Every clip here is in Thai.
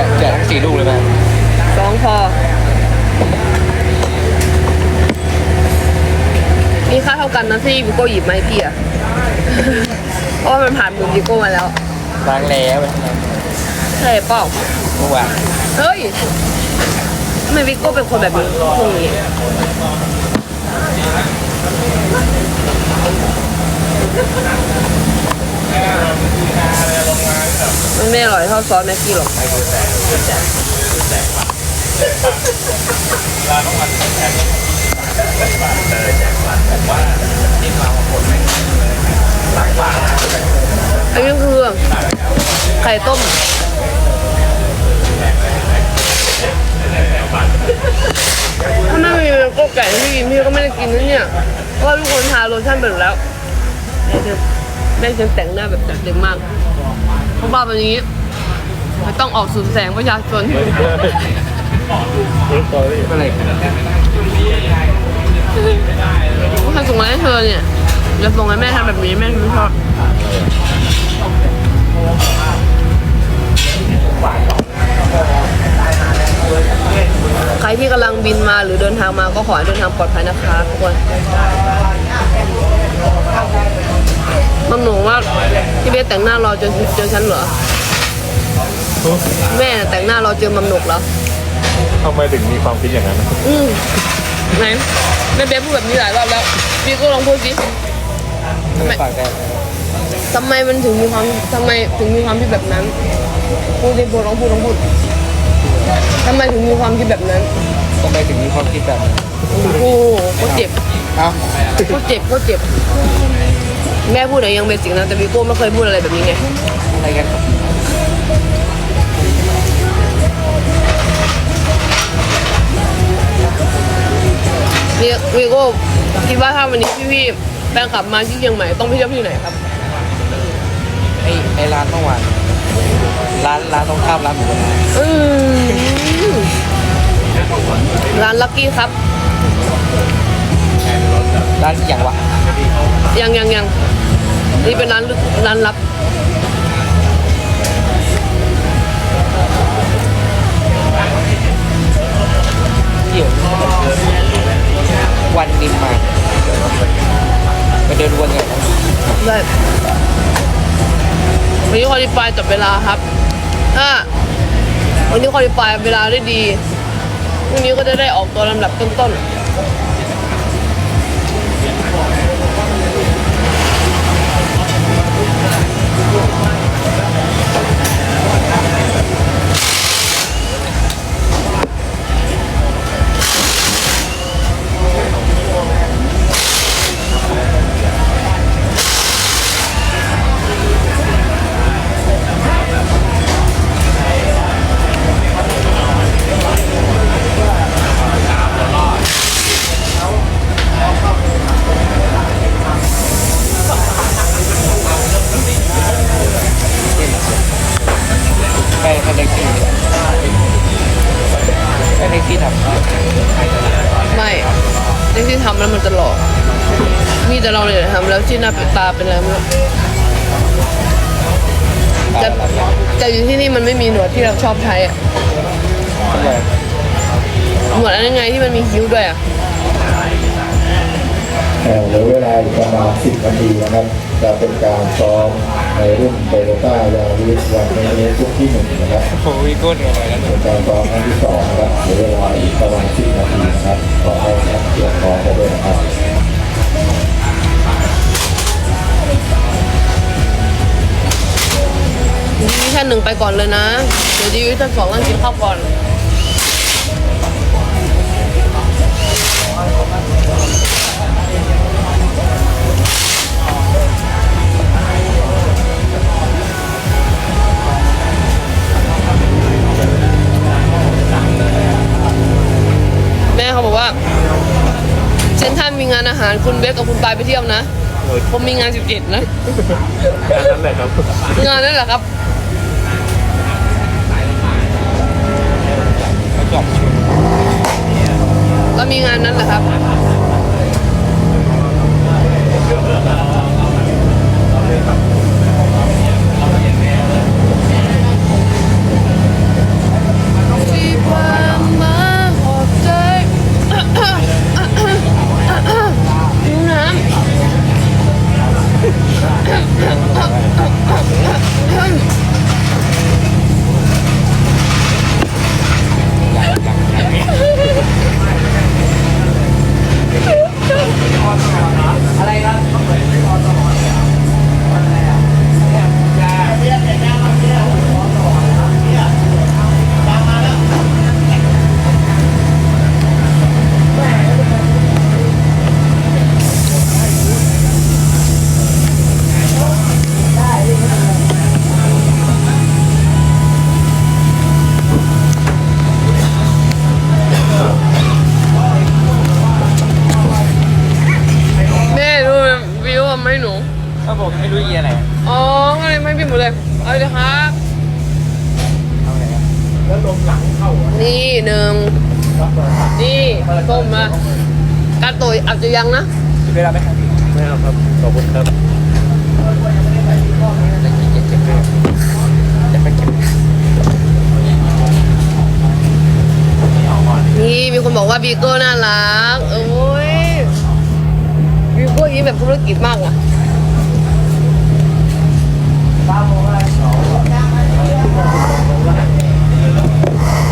ะแกะทั้งสี่ลูกเลยไหมสองพอมีค่าเท่ากันนะที่วิโก้หยิบมาให้พี่อะ เพราะว่ามันผ่านมือวิโก้มาแล้ว ล้างแล้วไปทำไมใช่เปล่าเมื่อวานเฮ้ยทำไมวิโก้เป็นคนแบบนี้พวกนี้มั มันไม่อร่อยเท่าซอสแม็กกี้หรอกอันนี้คือไข่ต้ม ถ้าไม่มีก็ไก่ที่กินพี่ก็ไม่ได้กินนะเนี่ยเพราะทุกคนทาโลชั่นไปหมดแล้วแม่จะแม่จะแต่งหน้าแบบจัดเต็มมาก เพราะว่าแบบนี้ไม่ต้องออกสู่แสงประชาชนอะไรใครส่งมาให้เธอเนี่ยจะส่งให้แม่ทำแบบนี้แม่ไม่ชอบใครที่กำลังบินมาหรือเดินทางมาก็ขอให้เดินทางปลอดภัยนะคะทุกคน มันหนูว่าพี่เบสแต่งหน้ารอจนเจอฉันเหรอ แม่แต่งหน้ารอเจอมัมหนุกแล้วทำไมถึงมีความคิดอย่างนั้น อืมไหนแม่เบสพูดแบบนี้หลายรอบแล้วพี่ก็ลองพูดสิไม่ปากแดงทำไมมันถึงมีความทำไมถึงมีความคิดแบบนั้น พูดดิพูดลองพูดลองพูดทำไมถึงมีความคิดแบบนั้นทำไมถึงมีความคิดแบบนั้นโอ้โหก็เจ็บเอ้าก็เจ็บก็เจ็บ แม่พูดอะไรยังเบสิกนะแต่วิโก้ไม่เคยพูดอะไรแบบนี้ไงอะไรกันครับวิวิโก้คิดว่าถ้าวันนี้พี่พี่ๆแฟนกลับมาที่เชียงใหม่ต้องไปเที่ยวที่ไหนครับไอ้ไอ้ร้านเมื่อวานร้านร้านตรงข้ามร้านหมูกระทะอืมร้านลักกี้ครับร้านอย่างวะ ยังยังยัง นี่เป็นร้านลึกร้านลับเที่ยววันนิมมานไปเดินวนกันนะได้วันนี้คอลิฟายจับเวลาครับถ้าวันนี้คอลิฟายเวลาได้ดีพรุ่งนี้ก็จะได้ออกตัวลำดับต้นไำๆไม่ที่ที่ทำแล้วมันจะหลอก มีแต่เราเนี่ยทำแล้วที่หน้าเป็นตาเป็นอะไรไม่รู้แต่แต่อยู่ที่นี่มันไม่มีหนวดที่เราชอบใช้อะทำไมหนวดอันนั้นไงที่มันมีคิ้วด้วยอะ เอ่อเหลือเวลาอีกประมาณ 10 นาทีนะครับ จะเป็นการซ้อมในรุ่นโตโยต้ายาริสวันนี้รุ่นที่หนึ่งนะครับโอ้ยก้นกันเลยนะเป็นการซ้อมครั้งที่สองนะครับเหลือเวลาอีกประมาณ 10 นาทีนะครับขอให้นักเกียรติพร้อมกันด้วยนะครับดิวิชั่นหนึ่งไปก่อนเลยนะ เดี๋ยวดิวิชั่นสองต้องกินข้าวก่อนานอาหารคุณเบสกับคุณปายไปเที่ยวนะผมมีงาน 17 นะนั่นแหละครับงานนั่นแหละครับเขาจอดชุดก็มีงานนั้นแหละครับ เลยครับเอาไงครับนี่หนึ่งนี่ส้มมาการโตยอาจจะยังนะกินเวลาไหมครับไม่เอาครับ ขอบคุณครับจะกินเก็บเลยจะไปเก็บนี่มีคนบอกว่าบีโก้น่ารักโอ้ยบีโก้ยิ้มแบบธุรกิจมากอะ Thank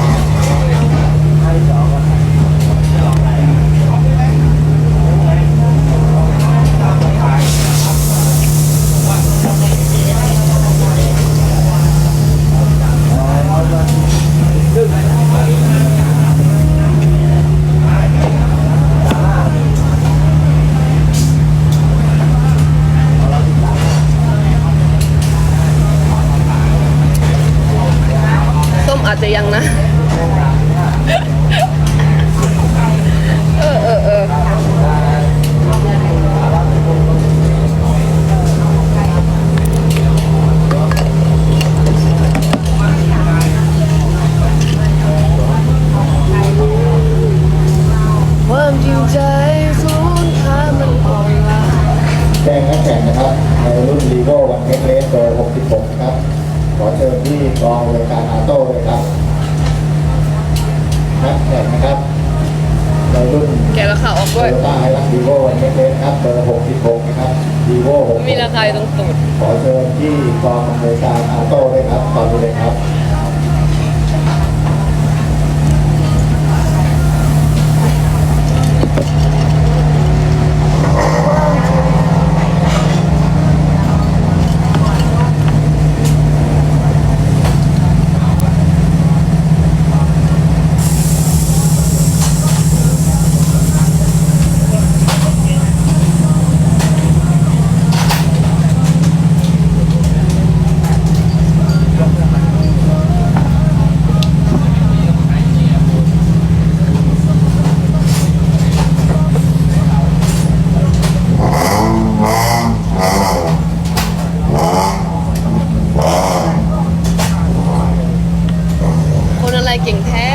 you. อาจจะยังนะ เออเออเออความจริงใจสูญค่ามันอ่อนล้า แจ้งนักแข่งนะครับในรุ่นลีโก้วันเทคเลสเบอร์66 ครับ ขอเชิญที่กองรายการอาโต้เลยครับนักแข่งนะครับในรุ่นแกะราคาออกโตด้วย โยต้าไฮรักลีโก้วันเทคเลสครับเบอร์66นะครับลีโก้66มีราคาอยู่ตรงตูด ขอเชิญที่กองรายการอาโต้เลยครับตอนนี้เลยครับ เก่งแท้